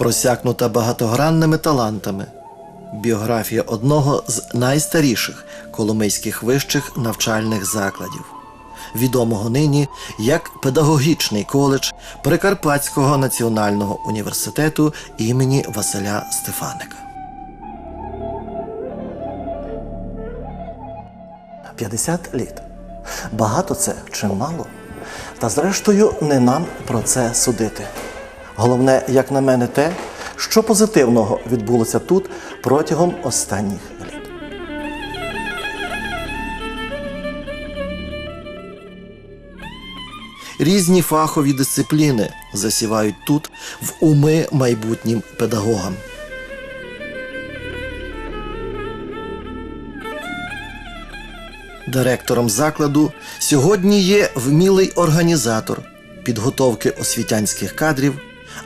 просякнута багатогранними талантами. Біографія одного з найстаріших коломийських вищих навчальних закладів, відомого нині як педагогічний коледж Прикарпатського національного університету імені Василя Стефаника. 50 літ. Багато це чи мало? Та зрештою не нам про це судити. Головне, як на мене, те, що позитивного відбулося тут протягом останніх літ. Різні фахові дисципліни засівають тут в уми майбутнім педагогам. Директором закладу сьогодні є вмілий організатор підготовки освітянських кадрів,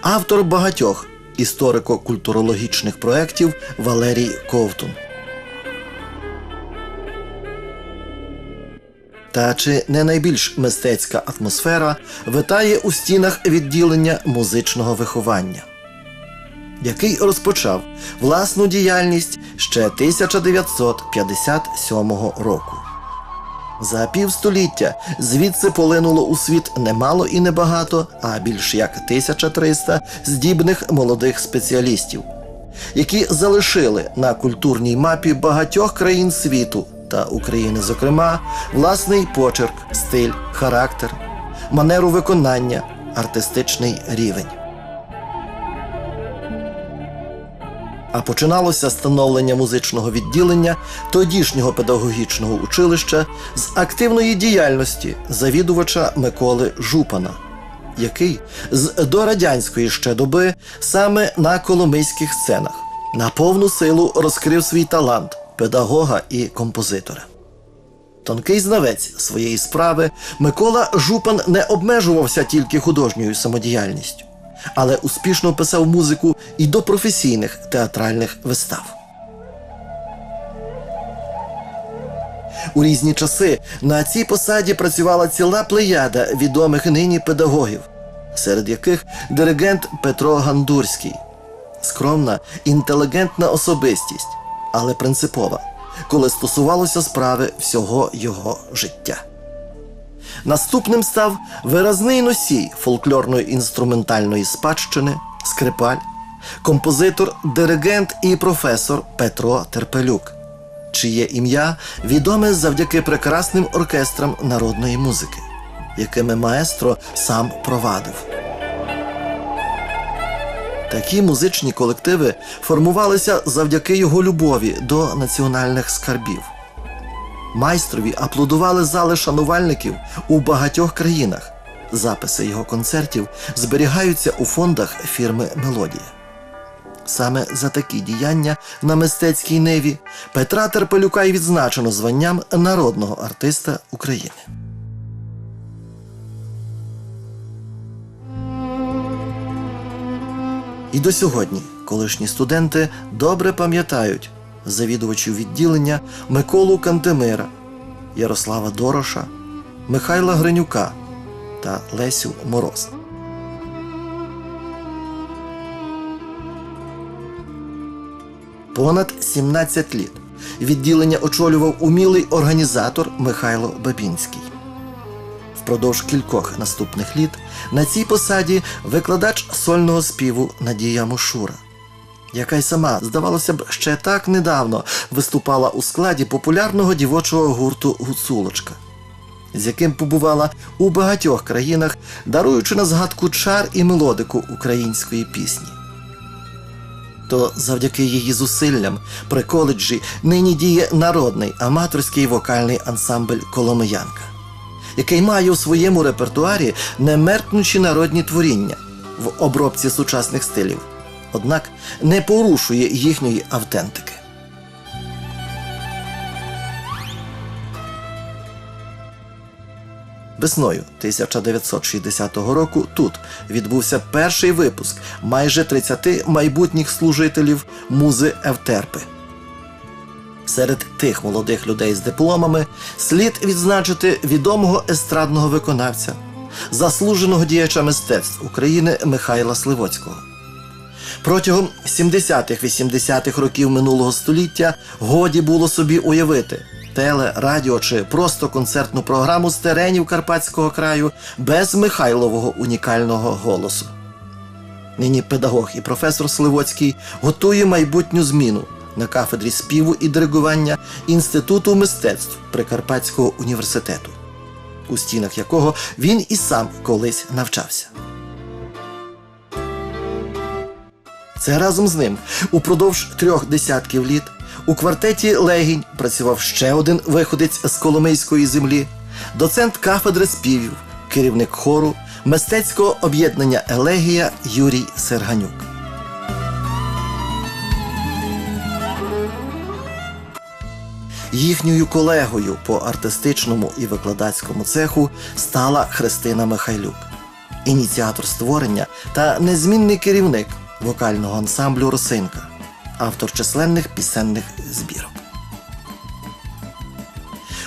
автор багатьох історико-культурологічних проєктів Валерій Ковтун. Та чи не найбільш мистецька атмосфера витає у стінах відділення музичного виховання, який розпочав власну діяльність ще 1957 року. За півстоліття звідси полинуло у світ немало і небагато, а більш як 1300 здібних молодих спеціалістів, які залишили на культурній мапі багатьох країн світу та України, зокрема, власний почерк, стиль, характер, манеру виконання, артистичний рівень. А починалося становлення музичного відділення тодішнього педагогічного училища з активної діяльності завідувача Миколи Жупана, який з дорадянської ще доби саме на коломийських сценах на повну силу розкрив свій талант педагога і композитора. Тонкий знавець своєї справи Микола Жупан не обмежувався тільки художньою самодіяльністю, але успішно писав музику і до професійних театральних вистав. У різні часи на цій посаді працювала ціла плеяда відомих нині педагогів, серед яких диригент Петро Гандурський, скромна, інтелігентна особистість, але принципова, коли стосувалося справи всього його життя. Наступним став виразний носій фольклорної інструментальної спадщини, скрипаль, композитор, диригент і професор Петро Терпелюк, чиє ім'я відоме завдяки прекрасним оркестрам народної музики, якими маестро сам провадив. Такі музичні колективи формувалися завдяки його любові до національних скарбів. Майстрові аплодували зали шанувальників у багатьох країнах. Записи його концертів зберігаються у фондах фірми Мелодія. Саме за такі діяння на мистецькій ниві Петра Терпелюка й відзначено званням народного артиста України. І до сьогодні колишні студенти добре пам'ятають завідувачів відділення Миколу Кантемира, Ярослава Дороша, Михайла Гринюка та Лесю Мороз. Понад 17 літ відділення очолював умілий організатор Михайло Бабінський. Впродовж кількох наступних літ на цій посаді викладач сольного співу Надія Мошура, яка й сама, здавалося б, ще так недавно виступала у складі популярного дівочого гурту Гуцулочка, з яким побувала у багатьох країнах, даруючи на згадку чар і мелодику української пісні. То завдяки її зусиллям при коледжі нині діє народний аматорський вокальний ансамбль Коломиянка який має у своєму репертуарі немеркнучі народні творіння в обробці сучасних стилів, однак не порушує їхньої автентики. Весною 1960 року тут відбувся перший випуск майже 30 майбутніх служителів музи Евтерпи. Серед тих молодих людей з дипломами слід відзначити відомого естрадного виконавця, заслуженого діяча мистецтв України Михайла Сливоцького, Протягом 70-80-х років минулого століття годі було собі уявити теле, радіо чи просто концертну програму з теренів Карпатського краю без Михайлового унікального голосу. Нині педагог і професор Сливоцький готує майбутню зміну на кафедрі співу і диригування Інституту мистецтв Прикарпатського університету, у стінах якого він і сам колись навчався. Це разом з ним упродовж трьох десятків літ у квартеті Легінь працював ще один виходець з Коломийської землі, доцент кафедри співів, керівник хору мистецького об'єднання Елегія Юрій Серганюк. Їхньою колегою по артистичному і викладацькому цеху стала Христина Михайлюк, ініціатор створення та незмінний керівник вокального ансамблю Росинка, автор численних пісенних збірок.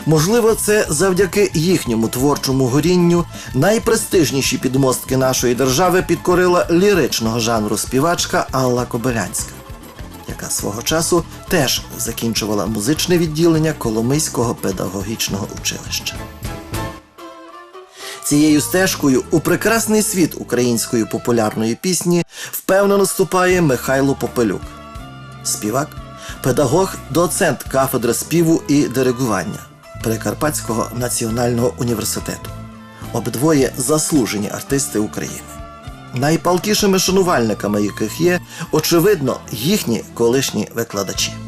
Можливо, це завдяки їхньому творчому горінню найпрестижніші підмостки нашої держави підкорила ліричного жанру співачка Алла Кобилянська, яка свого часу теж закінчувала музичне відділення Коломийського педагогічного училища. Цією стежкою у прекрасний світ української популярної пісні впевнено ступає Михайло Попелюк, співак, педагог, доцент кафедри співу і диригування Прикарпатського національного університету. Обидвоє заслужені артисти України. Найпалкішими шанувальниками яких є, очевидно, їхні колишні викладачі.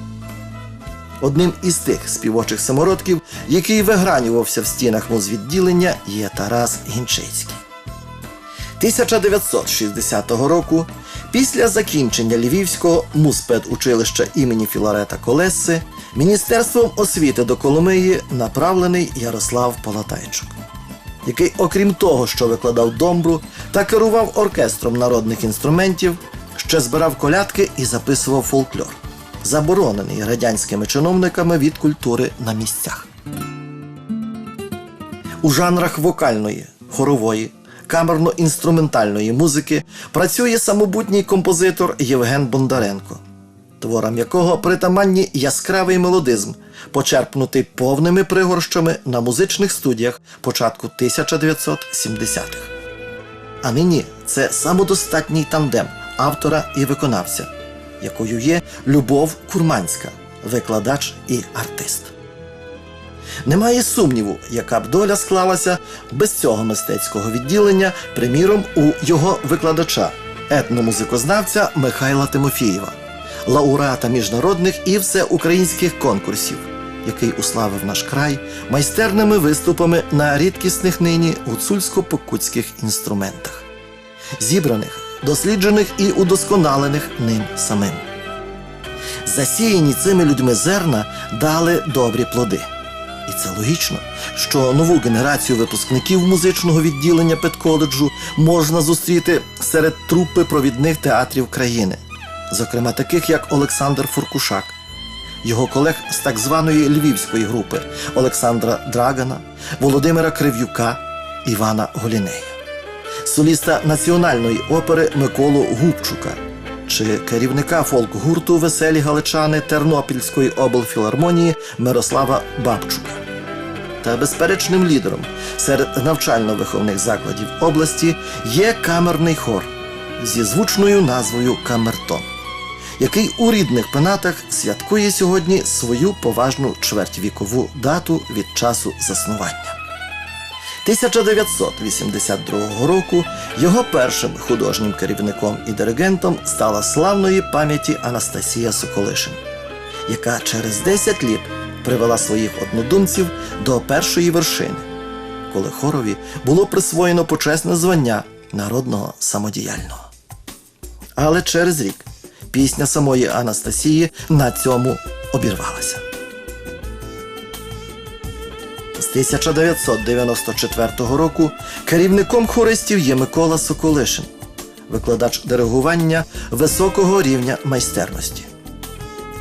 Одним із тих співочих самородків, який вигранювався в стінах музвідділення, є Тарас Гінчицький. 1960 року, після закінчення Львівського муспедучилища імені Філарета Колеси, Міністерством освіти до Коломиї направлений Ярослав Полатайчук, який, окрім того, що викладав домбру та керував оркестром народних інструментів, ще збирав колядки і записував фольклор, заборонений радянськими чиновниками від культури на місцях. У жанрах вокальної, хорової, камерно-інструментальної музики працює самобутній композитор Євген Бондаренко, творам якого притаманні яскравий мелодизм, почерпнутий повними пригорщами на музичних студіях початку 1970-х. А нині це самодостатній тандем автора і виконавця, якою є Любов Курманська, викладач і артист. Немає сумніву, яка б доля склалася без цього мистецького відділення, приміром, у його викладача, етномузикознавця Михайла Тимофієва, лауреата міжнародних і всеукраїнських конкурсів, який уславив наш край майстерними виступами на рідкісних нині гуцульсько-покутських інструментах, зібраних, досліджених і удосконалених ним самим. Засіяні цими людьми зерна дали добрі плоди. І це логічно, що нову генерацію випускників музичного відділення педколеджу можна зустріти серед трупи провідних театрів країни, зокрема таких як Олександр Фуркушак, його колег з так званої львівської групи Олександра Драгана, Володимира Крив'юка, Івана Голінея, соліста національної опери Миколу Губчука чи керівника фолк-гурту Веселі Галичани Тернопільської облфілармонії Мирослава Бабчука. Та безперечним лідером серед навчально-виховних закладів області є камерний хор зі звучною назвою Камертон, який у рідних пенатах святкує сьогодні свою поважну чвертьвікову дату від часу заснування. 1982 року його першим художнім керівником і диригентом стала славної пам'яті Анастасія Соколишин, яка через 10 літ привела своїх однодумців до першої вершини, коли хорові було присвоєно почесне звання народного самодіяльного. Але через рік пісня самої Анастасії на цьому обірвалася. З 1994 року керівником хористів є Микола Соколишин, викладач диригування високого рівня майстерності.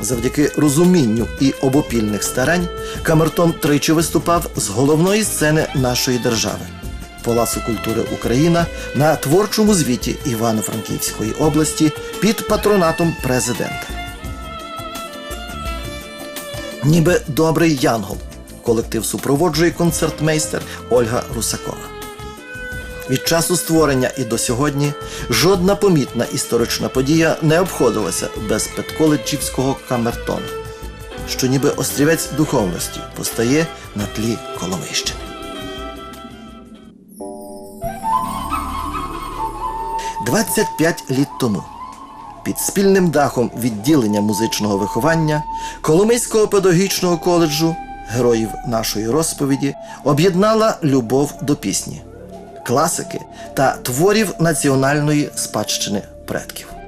Завдяки розумінню і обопільних старань Камертон тричі виступав з головної сцени нашої держави Палацу культури Україна на творчому звіті Івано-Франківської області під патронатом президента. Ніби добрий янгол. Колектив супроводжує концертмейстер Ольга Русакова. Від часу створення і до сьогодні жодна помітна історична подія не обходилася без педколеджівського камертону, що ніби острівець духовності постає на тлі Коломийщини. 25 літ тому під спільним дахом відділення музичного виховання Коломийського педагогічного коледжу героїв нашої розповіді об'єднала любов до пісні, класики та творів національної спадщини предків.